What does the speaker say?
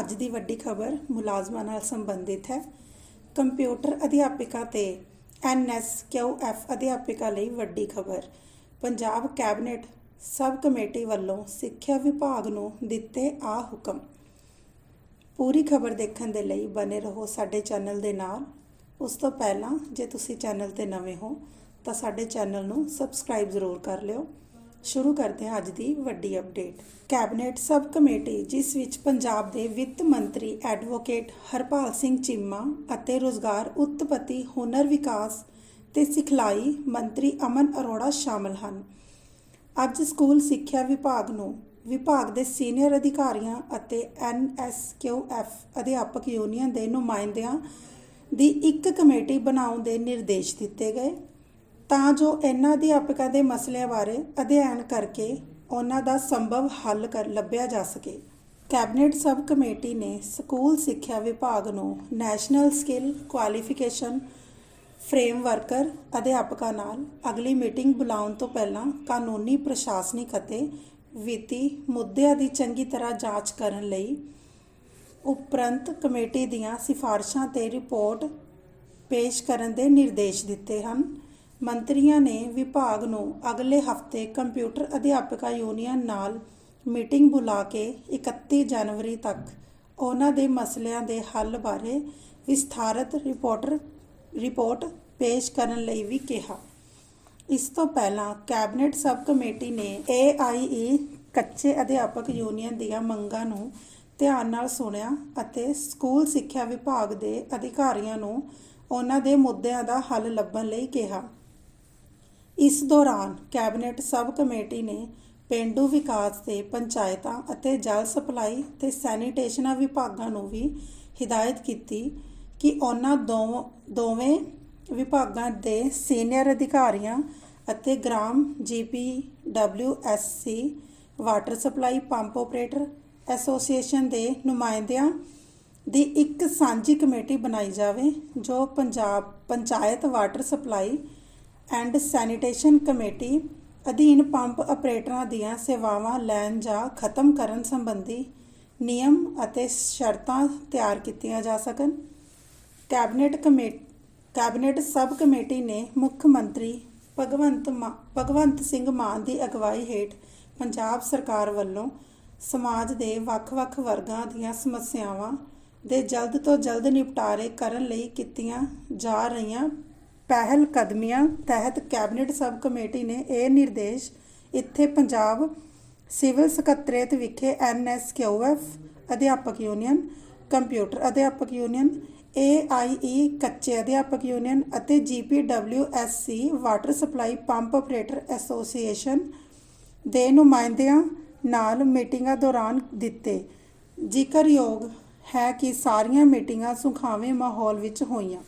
ਅੱਜ ਦੀ ਵੱਡੀ ਖਬਰ ਮੁਲਾਜ਼ਮਾਂ ਨਾਲ ਸੰਬੰਧਿਤ ਹੈ। ਕੰਪਿਊਟਰ ਅਧਿਆਪਿਕਾ ਤੇ ਐਨਐਸਕਿਊਐਫ ਅਧਿਆਪਿਕਾ ਲਈ ਵੱਡੀ ਖਬਰ। ਪੰਜਾਬ ਕੈਬਨਿਟ ਸਬ ਕਮੇਟੀ ਵੱਲੋਂ ਸਿੱਖਿਆ ਵਿਭਾਗ ਨੂੰ ਦਿੱਤੇ ਆ ਹੁਕਮ। ਪੂਰੀ ਖਬਰ ਦੇਖਣ ਦੇ ਲਈ ਬਨੇ ਰਹੋ ਸਾਡੇ ਚੈਨਲ ਦੇ ਨਾਲ। ਉਸ ਤੋਂ ਪਹਿਲਾਂ ਜੇ ਤੁਸੀਂ ਚੈਨਲ ਤੇ ਨਵੇਂ ਹੋ ਤਾਂ ਸਾਡੇ ਚੈਨਲ ਨੂੰ ਸਬਸਕ੍ਰਾਈਬ ਜ਼ਰੂਰ ਕਰ ਲਿਓ। ਸ਼ੁਰੂ ਕਰਦੇ ਹਾਂ ਅੱਜ ਦੀ ਵੱਡੀ ਅਪਡੇਟ ਕੈਬਨਿਟ ਸਬ ਕਮੇਟੀ ਜਿਸ ਵਿੱਚ ਪੰਜਾਬ ਦੇ ਵਿੱਤ ਮੰਤਰੀ ਐਡਵੋਕੇਟ ਹਰਪਾਲ ਸਿੰਘ ਚੀਮਾ ਅਤੇ ਰੋਜ਼ਗਾਰ ਉਤਪਤੀ, ਹੁਨਰ ਵਿਕਾਸ ਤੇ ਸਿਖਲਾਈ ਮੰਤਰੀ ਅਮਨ ਅਰੋੜਾ ਸ਼ਾਮਲ ਹਨ। ਅੱਜ ਸਕੂਲ ਸਿੱਖਿਆ ਵਿਭਾਗ ਨੂੰ ਵਿਭਾਗ ਦੇ ਸੀਨੀਅਰ ਅਧਿਕਾਰੀਆਂ ਅਤੇ ਐਨਐਸਕਿਊਐਫ ਅਧਿਆਪਕ ਯੂਨੀਅਨ ਦੇ ਨੁਮਾਇੰਦਿਆਂ ਦੀ ਇੱਕ ਕਮੇਟੀ ਬਣਾਉਣ ਦੇ ਨਿਰਦੇਸ਼ ਦਿੱਤੇ ਗਏ। ਤਾਂ ਜੋ ਇਹਨਾਂ ਅਧਿਆਪਕਾਂ ਦੇ ਮਸਲਿਆਂ ਬਾਰੇ ਅਧਿਐਨ ਕਰਕੇ ਉਹਨਾਂ ਦਾ ਸੰਭਵ ਹੱਲ ਕਰ ਲੱਭਿਆ ਜਾ ਸਕੇ। ਕੈਬਨਿਟ ਸਬ ਕਮੇਟੀ ਨੇ ਸਕੂਲ ਸਿੱਖਿਆ ਵਿਭਾਗ ਨੂੰ ਨੈਸ਼ਨਲ ਸਕਿੱਲ ਕੁਆਲੀਫਿਕੇਸ਼ਨ ਫਰੇਮਵਰਕਰ ਅਧਿਆਪਕਾਂ ਨਾਲ ਅਗਲੀ ਮੀਟਿੰਗ ਬੁਲਾਉਣ ਤੋਂ ਪਹਿਲਾਂ ਕਾਨੂੰਨੀ, ਪ੍ਰਸ਼ਾਸਨਿਕ ਅਤੇ ਵਿੱਤੀ ਮੁੱਦਿਆਂ ਦੀ ਚੰਗੀ ਤਰ੍ਹਾਂ ਜਾਂਚ ਕਰਨ ਲਈ ਉਪਰੰਤ ਕਮੇਟੀ ਦੀਆਂ ਸਿਫਾਰਸ਼ਾਂ ਤੇ ਰਿਪੋਰਟ ਪੇਸ਼ ਕਰਨ ਦੇ ਨਿਰਦੇਸ਼ ਦਿੱਤੇ ਹਨ। ਮੰਤਰੀਆਂ ਨੇ ਵਿਭਾਗ ਨੂੰ ਅਗਲੇ ਹਫ਼ਤੇ ਕੰਪਿਊਟਰ ਅਧਿਆਪਕਾਂ ਯੂਨੀਅਨ ਨਾਲ ਮੀਟਿੰਗ ਬੁਲਾ ਕੇ 31 ਜਨਵਰੀ ਤੱਕ ਉਹਨਾਂ ਦੇ ਮਸਲਿਆਂ ਦੇ ਹੱਲ ਬਾਰੇ ਵਿਸਥਾਰਤ ਰਿਪੋਰਟਰ, ਰਿਪੋਰਟ ਪੇਸ਼ ਕਰਨ ਲਈ ਵੀ ਕਿਹਾ। ਇਸ ਤੋਂ ਪਹਿਲਾਂ ਕੈਬਨਿਟ ਸਬ ਕਮੇਟੀ ਨੇ AIE ਕੱਚੇ ਅਧਿਆਪਕ ਯੂਨੀਅਨ ਦੀਆਂ ਮੰਗਾਂ ਨੂੰ ਧਿਆਨ ਨਾਲ ਸੁਣਿਆ ਅਤੇ ਸਕੂਲ ਸਿੱਖਿਆ ਵਿਭਾਗ ਦੇ ਅਧਿਕਾਰੀਆਂ ਨੂੰ ਉਹਨਾਂ ਦੇ ਮੁੱਦਿਆਂ ਦਾ ਹੱਲ ਲੱਭਣ ਲਈ ਕਿਹਾ। ਇਸ ਦੌਰਾਨ ਕੈਬਨਿਟ ਸਬ ਕਮੇਟੀ ਨੇ ਪੇਂਡੂ ਵਿਕਾਸ ਤੇ ਪੰਚਾਇਤਾਂ ਅਤੇ ਜਲ ਸਪਲਾਈ ਤੇ ਸੈਨੀਟੇਸ਼ਨਾਂ ਵਿਭਾਗਾਂ ਨੂੰ ਵੀ ਹਿਦਾਇਤ ਕੀਤੀ ਕਿ ਉਹਨਾਂ ਦੋ- ਦੋਵੇਂ ਵਿਭਾਗਾਂ ਦੇ ਸੀਨੀਅਰ ਅਧਿਕਾਰੀਆਂ ਅਤੇ gram GP WSC water supply pump operator association ਦੇ ਨੁਮਾਇੰਦਿਆਂ ਦੀ ਇੱਕ ਸਾਂਝੀ ਕਮੇਟੀ ਬਣਾਈ ਜਾਵੇ, ਜੋ Punjab panchayat water supply and sanitation committee ਅਧੀਨ ਪੰਪ ਆਪਰੇਟਰਾਂ ਦੀਆਂ ਸੇਵਾਵਾਂ ਲੈਣ ਜਾਂ ਖਤਮ ਕਰਨ ਸੰਬੰਧੀ ਨਿਯਮ ਅਤੇ ਸ਼ਰਤਾਂ ਤਿਆਰ ਕੀਤੀਆਂ ਜਾ ਸਕਣ। Cabinet committee, cabinet sub committee ਨੇ ਮੁੱਖ ਮੰਤਰੀ ਭਗਵੰਤ ਮਾ- ਭਗਵੰਤ ਸਿੰਘ ਮਾਨ ਦੀ ਅਗਵਾਈ ਹੇਠ ਪੰਜਾਬ ਸਰਕਾਰ ਵੱਲੋਂ ਸਮਾਜ ਦੇ ਵੱਖ-ਵੱਖ ਵਰਗਾਂ ਦੀਆਂ ਸਮੱਸਿਆਵਾਂ ਦੇ ਜਲਦ ਤੋਂ ਜਲਦ ਨਿਪਟਾਰੇ ਕਰਨ ਲਈ ਕੀਤੀਆਂ ਜਾ ਰਹੀਆਂ ਪਹਿਲ ਕਦਮੀਆਂ ਤਹਿਤ ਕੈਬਨਿਟ ਸਬ ਕਮੇਟੀ ਨੇ ਇਹ ਨਿਰਦੇਸ਼ ਇੱਥੇ ਪੰਜਾਬ ਸਿਵਲ ਸਕੱਤਰੇਤ ਵਿਖੇ ਐਨਐਸਕਿਊਐਫ ਅਧਿਆਪਕ ਯੂਨੀਅਨ, ਕੰਪਿਊਟਰ ਅਧਿਆਪਕ ਯੂਨੀਅਨ AIE ਕੱਚੇ ਅਧਿਆਪਕ ਯੂਨੀਅਨ ਅਤੇ GPWSC water supply pump operator association ਦੇ ਨੁਮਾਇੰਦਿਆਂ ਨਾਲ ਮੀਟਿੰਗਾਂ ਦੌਰਾਨ ਦਿੱਤੇ। ਜ਼ਿਕਰਯੋਗ ਹੈ ਕਿ ਸਾਰੀਆਂ ਮੀਟਿੰਗਾਂ ਸੁਖਾਵੇਂ ਮਾਹੌਲ ਵਿੱਚ ਹੋਈਆਂ।